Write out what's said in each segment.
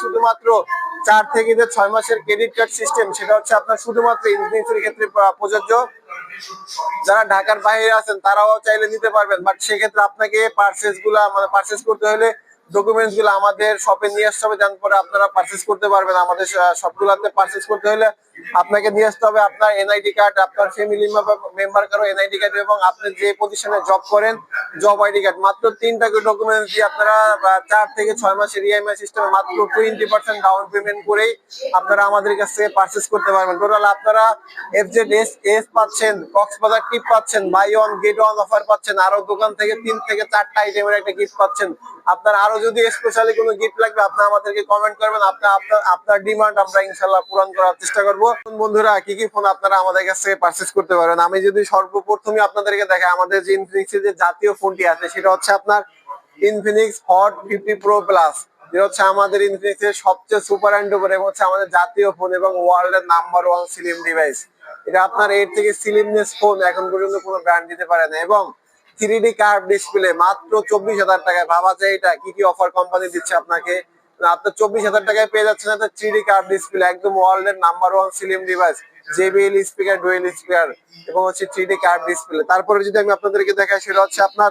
শুধুমাত্র চার থেকে যে ছয় মাসের ক্রেডিট কার্ড সিস্টেম সেটা হচ্ছে আপনার শুধুমাত্র ইনফিনিক্সের ক্ষেত্রে প্রযোজ্য। যারা ঢাকার বাইরে আছেন, তারাও চাইলে নিতে পারবেন বাট সেক্ষেত্রে আপনাকে পার্সেসগুলা মানে পার্সেস করতে হলে ডকুমেন্টসগুলো আমাদের শপে নিয়ে আসতে হবে, যার পরে আপনারা পার্সেস করতে পারবেন। আমাদের সবগুলোতে পার্সেস করতে হলে আপনাকে নিয়ে আসতে হবে আপনার এনআইডি কার্ড আপনার ফ্যামিলি মেম্বার কারও এনআইডি কার্ড এবং আপনি যে প্রতিষ্ঠানে জব করেন জব আইডি কার্ড মাত্র তিনটা ডকুমেন্টস দিয়ে আপনারা চার থেকে ছয় মাসের ইএমআই সিস্টেমে মাত্র টোয়েন্টি পার্সেন্ট ডাউন পেমেন্ট করেই আপনারা আমাদের কাছ থেকে পার্চেস করতে পারবেন। টোটাল আপনারা এফজেড এস এস পাচ্ছেন, কক্সবাজার টিপ পাচ্ছেন buy one get one offer পাচ্ছেন, আরও দোকান থেকে তিন থেকে চারটা আইটেমের একটা গিফট পাচ্ছেন। আপনার আরও যদি স্পেশালি কোনো গিফট লাগবে আপনি আমাদেরকে কমেন্ট করবেন। আপনার আপনার আপনার ডিমান্ড আমরা ইনশাল্লাহ পূরণ করার চেষ্টা করব। বন্ধুরা, কি কি ফোন আপনারা আমাদের কাছ থেকে পারচেস করতে পারবেন আমি যদি সর্বপ্রথমে আপনাদেরকে দেখাই, আমাদের যে ইনফিনিক্স যে জাতীয় ফোনটি আছে, সেটা হচ্ছে আপনার Infinix Hot fifty Pro Plus যেটা হচ্ছে আমাদের ইনফিনিক্সের সবচেয়ে সুপার অ্যান্ড উপরে এবং হচ্ছে আমাদের জাতীয় ফোন এবং ওয়ার্ল্ড এর নাম্বার ওয়ান সিলিম ডিভাইস এটা আপনার এর থেকে সিলিমনেস ফোন এখন পর্যন্ত কোনো ব্র্যান্ড দিতে পারে না। এবং থ্রি কার্ড ডিসপ্লে মাত্র চব্বিশ হাজার টাকায়। ভাবা যায় এটা কি কি অফার কোম্পানি দিচ্ছে আপনাকে? আপনার চব্বিশ হাজার টাকায় পেয়ে যাচ্ছেন একটা থ্রি ডি কার্ভ ডিসপ্লে একদম ওয়ার্ল্ড এর number one slim device JBL speaker dual speaker এবং হচ্ছে থ্রি কার্ড ডিসপ্লে তারপরে যদি আমি আপনাদেরকে দেখাই, সেটা হচ্ছে আপনার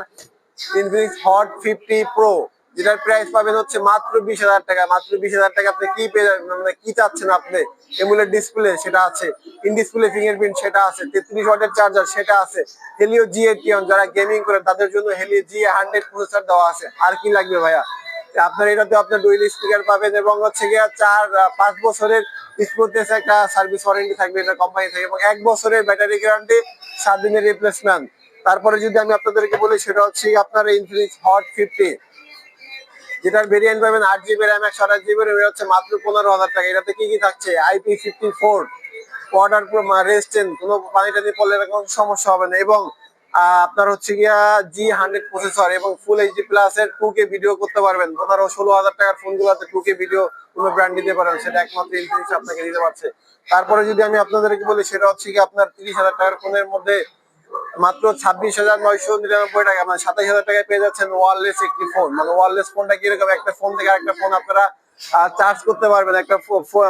ইনফিনিক্স হট ফিফটি প্রো যেটার প্রাইস পাবেন হচ্ছে মাত্র বিশ হাজার টাকা। মাত্র বিশ হাজার টাকা আপনি কি পেয়ে যাবেন মানে কি চাচ্ছেন আপনি? এমুলের ডিসপ্লে সেটা আছে ইন ডিসপ্লে ফিঙ্গারপ্রিন্ট সেটা আছে, তেত্রিশ ওয়াটের চার্জার সেটা আছে হেলিও জি এইটিয়ন যারা গেমিং করেন তাদের জন্য হেলিও জি হান্ড্রেড প্রসেসর দেওয়া আছে। আর কি লাগবে ভাইয়া? আপনার এটাতে আপনার ডুয়েল স্পিকার পাবেন এবং হচ্ছে গিয়ে চার পাঁচ বছরের স্মুথনেস একটা সার্ভিস ওয়ারেন্টি থাকবে এটা কোম্পানি থেকে এবং এক বছরের ব্যাটারি গ্যারান্টি সাত দিনের রিপ্লেসমেন্ট তারপরে যদি আমি আপনাদেরকে বলি, সেটা হচ্ছে আপনার ইনফিনিক্স হট ফিফটি যেটার ভেরিয়েন্ট পাবেন আট জিবি র্যাম একশো আঠাশ জিবি র্যাম হচ্ছে মাত্র পনেরো হাজার টাকা। এটাতে কি কি থাকছে? IP fifty four water resistant কোনো পানি টানি পড়লে এরকম সমস্যা হবে না। এবং আপনার হচ্ছে গিয়া জি হান্ড্রেড প্রসেসর এবং ফুল এইচডি প্লাস এর টু কে ভিডিও করতে পারবেন। পনেরো ষোলো হাজার টাকার ফোন গুলোতে টু কে ভিডিও কোনো ব্র্যান্ড দিতে পারেন, সেটা একমাত্র ইনফিনিক্স আপনাকে দিতে পারছে। তারপরে যদি আমি আপনাদেরকে বলি, সেটা হচ্ছে কি আপনার তিরিশ হাজার টাকার ফোনের মধ্যে মাত্র ছাব্বিশ হাজার নয়শো নিরানব্বই টাকা মানে সাতাশ হাজার টাকায় পেয়ে যাচ্ছেন ওয়ারলেস একটি ফোন মানে ওয়ারলেস ফোনটা কীরকম? একটা ফোন থেকে আরেকটা ফোন আপনারা চার্জ করতে পারবেন। একটা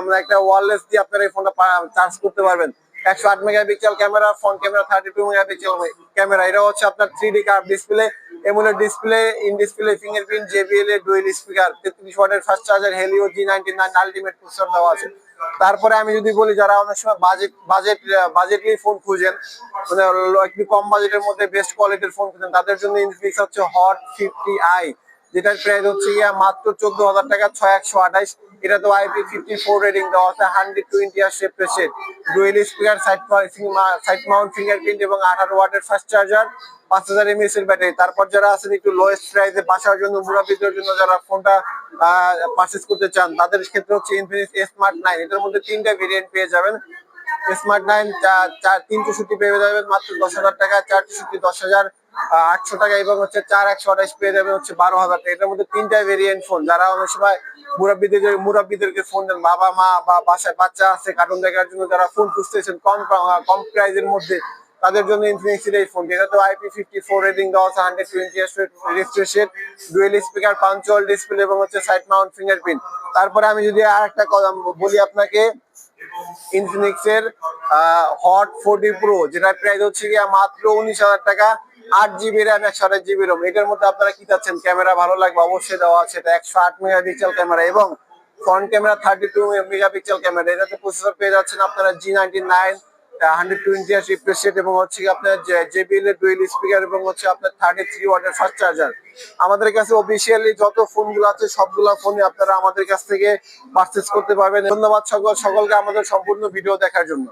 মানে একটা ওয়ারলেস দিয়ে আপনারা এই ফোনটা চার্জ করতে পারবেন। একশো আট megapixel camera front camera thirty two megapixel camera. এটা হচ্ছে আপনার three D curved display এমুলের display, in display, fingerprint, JBL এর ডুয়েল স্পিকার, তেত্রিশ ওয়াটের fast charger Helio G ninety nine ultimate processor দেওয়া আছে। তারপরে আমি যদি বলি, যারা অনেক সময় বাজেট বাজেট বাজেটলি ফোন খুঁজেন মানে একটু কম বাজেটের মধ্যে বেস্ট কোয়ালিটির ফোন খুঁজেন, তাদের জন্য ইনফিনিক্স হচ্ছে হট ফিফটি আই যেটার প্রাইস হচ্ছে গিয়া মাত্র চোদ্দ হাজার টাকা ছয় একশো আঠাইশ এটা তো আইপি ফিফটি ফোর রেডিং দেওয়া আছে হান্ড্রেড টোয়েন্টি আর শেপ set dual speaker side mount fingerprint এবং আঠারো ওয়াটের ফাস্ট চার্জার পাঁচ হাজার এমএস এর ব্যাটারি তারপর যারা আছেন একটু লোয়েস্ট প্রাইসে বাসার জন্য মুরাবিদের জন্য, যারা ফোনটা পারচেস করতে চান, তাদের ক্ষেত্রে হচ্ছে ইনফিনিক্স স্মার্ট নাইন এটার মধ্যে তিনটা ভেরিয়েন্ট পেয়ে যাবেন। স্মার্ট নাইন চার তিন চৌষট্টি পেয়ে যাবেন, মাত্র দশ হাজার টাকা চার চৌষট্টি দশ হাজার। আটশো টাকা এবং হচ্ছে চার একশো আঠাশ পেয়ে যাবেন হচ্ছে বারো হাজার টাকা। এটার মধ্যে তিনটা ভেরিয়েন্ট ফোন যারা অনেক সময় মুরাব্বিদের মুরাব্বিদেরকে ফোন দেন, বাবা, মা বা বাসায় বাচ্চা আছে কার্টুন দেখার জন্য যারা ফোন খুঁজতেছেন, কম কম প্রাইজের মধ্যে, তাদের জন্য ইনফিনিক্সের এই ফোন এটা তো আইপি ফিফটি ফোর রেটিং দেওয়া আছে hundred twenty rate dual speaker punctual display এবং হচ্ছে সাইড মাউন্ট ফিঙ্গারপ্রিন্ট তারপরে আমি যদি আর একটা কথা বলি আপনাকে ইনফিনিক্সের হট ফোর্টি প্রো যেটার প্রাইস হচ্ছে গিয়া মাত্র উনিশ হাজার টাকা। আট জিবি র্যাম একশো আট জিবি রোম এটার মধ্যে আপনারা কি চাচ্ছেন? ক্যামেরা ভালো লাগবে? অবশ্যই দেওয়া আছে। এটা একশো আট মেগা মেগাপিক্সেল ক্যামেরা এবং front camera thirty two megapixel camera. এটাতে প্রসেসর পেয়ে যাচ্ছেন আপনারা G ninety nine hundred twenty আর রিফ্রেশ রেট এবং হচ্ছে আপনার জেবিএল এর ডুয়েল স্পিকার এবং হচ্ছে আপনার থার্টি থ্রি ওয়াটের ফাস্ট চার্জার আমাদের কাছে অফিসিয়ালি যত ফোনগুলো আছে, সবগুলো ফোনে আপনারা আমাদের কাছ থেকে পারচেস করতে পারবেন। ধন্যবাদ সকল, সকলকে আমাদের সম্পূর্ণ ভিডিও দেখার জন্য।